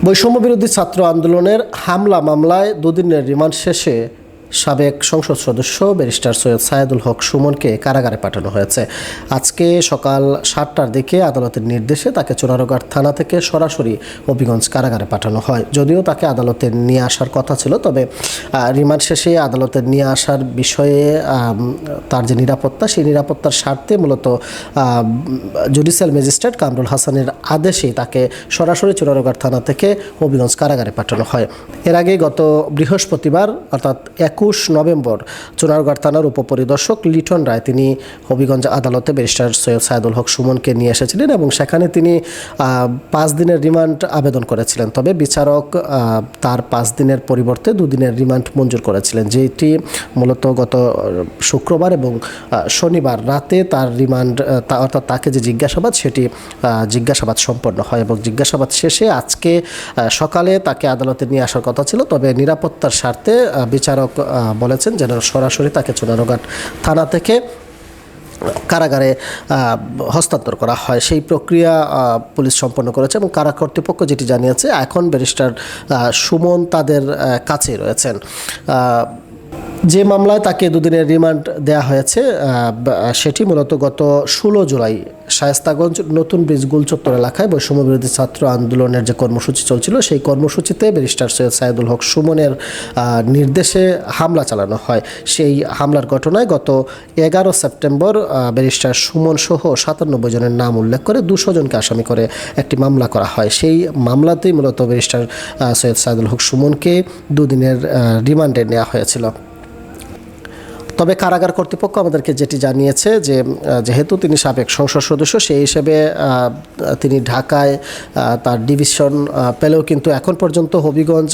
বৈষম্য বিরোধী ছাত্র আন্দোলনের হামলা মামলায় দুদিনের রিমান্ড শেষে সাবেক সংসদ সদস্য ব্যারিস্টার সৈয়দ সায়েদুল হক সুমনকে কারাগারে পাঠানো হয়েছে। আজকে সকাল সাতটার দিকে আদালতের নির্দেশে তাকে চোরারোগার থানা থেকে সরাসরি হবিগঞ্জ কারাগারে পাঠানো হয়। যদিও তাকে আদালতে নিয়ে আসার কথা ছিল, তবে রিমান্ড শেষে আদালতে নিয়ে আসার বিষয়ে তার যে নিরাপত্তা, সেই নিরাপত্তার স্বার্থে মূলত জুডিশিয়াল ম্যাজিস্ট্রেট কামরুল হাসানের আদেশে তাকে সরাসরি চোরারোগার থানা থেকে হবিগঞ্জ কারাগারে পাঠানো হয়। এর আগে গত বৃহস্পতিবার, অর্থাৎ একুশ নভেম্বর চোরারোগার থানার উপপরিদর্শক লিটন রায়। তিনি হবিগঞ্জ আদালতে ব্যারিস্টার সৈয়দ সায়দুল হক সুমনকে নিয়ে এসেছিলেন এবং সেখানে তিনি পাঁচ দিনের রিমান্ড আবেদন করেছিলেন। তবে বিচারক তার পাঁচ দিনের পরিবর্তে দুদিনের রিমান্ড মঞ্জুর করেছিলেন, যেটি মূলত গত শুক্রবার এবং শনিবার রাতে তার রিমান্ড অর্থাৎ তাকে যে জিজ্ঞাসাবাদ, সেটি জিজ্ঞাসাবাদ সম্পন্ন হয় এবং জিজ্ঞাসাবাদ শেষে আজকে সকালে তাকে আদালতে নিয়ে আসার কথা ছিল। তবে নিরাপত্তার স্বার্থে বিচারক বলেছেন যেন সরাসরি তাকে চুনারঘাট থানা থেকে কারাগারে হস্তান্তর করা হয়। সেই প্রক্রিয়া পুলিশ সম্পন্ন করেছে এবং কারা কর্তৃপক্ষ যেটি জানিয়েছে, এখন ব্যারিস্টার সুমন তাদের কাছেই রয়েছেন। যে মামলায় তাকে দুদিনের রিমান্ড দেয়া হয়েছে সেটি মূলত গত ষোলো জুলাই শায়স্তাগঞ্জ নতুন ব্রিজ গুলচত্বর এলাকায় বৈষম্য বিরোধী ছাত্র আন্দোলনের যে কর্মসূচি চলছিল, সেই কর্মসূচিতে ব্যারিস্টার সৈয়দ সাইদুল হক সুমনের নির্দেশে হামলা চালানো হয়। সেই হামলার ঘটনায় গত এগারো সেপ্টেম্বর ব্যারিস্টার সুমন সহ সাতানব্বই জনের নাম উল্লেখ করে দুশো জনকে আসামি করে একটি মামলা করা হয়। সেই মামলাতেই মূলত ব্যারিস্টার সৈয়দ সাইদুল হক সুমনকে দুদিনের রিমান্ডে নেওয়া হয়েছিল। তবে কারাগার কর্তৃপক্ষ আমাদেরকে যেটি জানিয়েছে যে যেহেতু তিনি সাবেক সংসদ সদস্য, সেই হিসেবে তিনি ঢাকায় তার ডিভিশন পেলেও কিন্তু এখন পর্যন্ত হবিগঞ্জ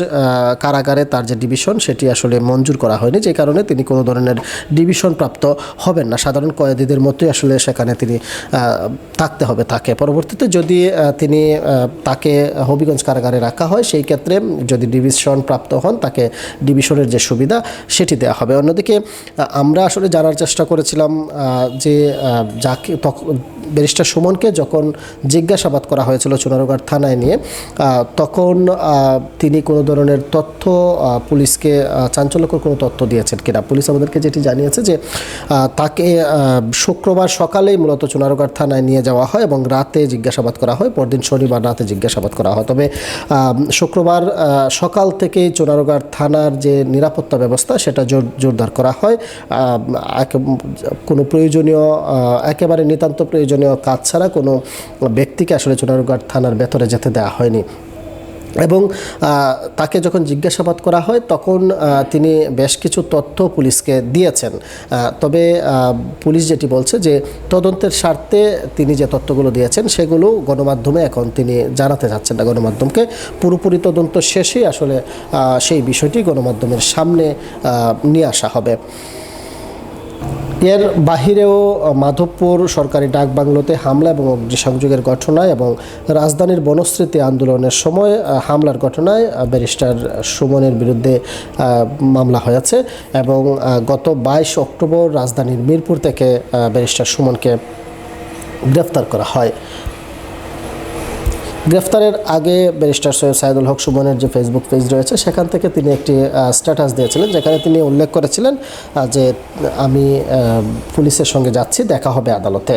কারাগারে তার যে ডিভিশন, সেটি আসলে মঞ্জুর করা হয়নি। যে কারণে তিনি কোনো ধরনের ডিভিশন প্রাপ্ত হবেন না। সাধারণ কয়েদিদের মতোই আসলে সেখানে তিনি থাকতে হবে তাকে। পরবর্তীতে যদি তিনি তাকে হবিগঞ্জ কারাগারে রাখা হয়, সেই ক্ষেত্রে যদি ডিভিশন প্রাপ্ত হন, তাকে ডিভিশনের যে সুবিধা, সেটি দেওয়া হবে। অন্যদিকে আমরা আসলে জানার চেষ্টা করেছিলাম যে যাকে ব্যারিস্টার সুমনকে যখন জিজ্ঞাসাবাদ করা হয়েছিল চুনারোগার থানায় নিয়ে তখন তিনি কোনো ধরনের তথ্য পুলিশকে চাঞ্চল্যকর কোনো তথ্য দিয়েছেন কিনা। পুলিশ আমাদেরকে যেটি জানিয়েছে যে তাকে শুক্রবার সকালেই মূলত চুনারোগার থানায় নিয়ে যাওয়া হয় এবং রাতে জিজ্ঞাসাবাদ করা হয়, পরদিন শনিবার রাতে জিজ্ঞাসাবাদ করা হয়। তবে শুক্রবার সকাল থেকেই চুনারোগার থানার যে নিরাপত্তা ব্যবস্থা, সেটা জোর, জোরদার করা হয়। কোনো প্রয়োজনীয় একেবারে নিতান্ত প্রয়োজনীয় কাজ ছাড়া কোনো ব্যক্তিকে আসলে চুনারুঘাট থানার ভেতরে যেতে দেওয়া হয়নি। এবং তাকে যখন জিজ্ঞাসাবাদ করা হয় তখন তিনি বেশ কিছু তথ্য পুলিশকে দিয়েছেন। তবে পুলিশ যেটি বলছে যে তদন্তের স্বার্থে তিনি যে তথ্যগুলো দিয়েছেন সেগুলো গণমাধ্যমে এখন তিনি জানাতে চাচ্ছেন না। গণমাধ্যমকে পুরোপুরি তদন্ত শেষেই আসলে সেই বিষয়টি গণমাধ্যমের সামনে নিয়ে আসা হবে। এর বাহিরেও মাধবপুর সরকারি ডাক বাংলোতে হামলা এবং অগ্নিসংযোগের ঘটনায় এবং রাজধানীর বনস্মৃতি আন্দোলনের সময় হামলার ঘটনায় ব্যারিস্টার সুমনের বিরুদ্ধে মামলা হয়েছে এবং গত বাইশ অক্টোবর রাজধানীর মিরপুর থেকে ব্যারিস্টার সুমনকে গ্রেফতার করা হয়। গ্রেফতারের আগে ব্যারিস্টার সৈয়দ সাইদুল হক সুমনের যে ফেসবুক পেজ রয়েছে, সেখান থেকে তিনি একটি স্ট্যাটাস দিয়েছিলেন, যেখানে তিনি উল্লেখ করেছিলেন যে আমি পুলিশের সঙ্গে যাচ্ছি, দেখা হবে আদালতে।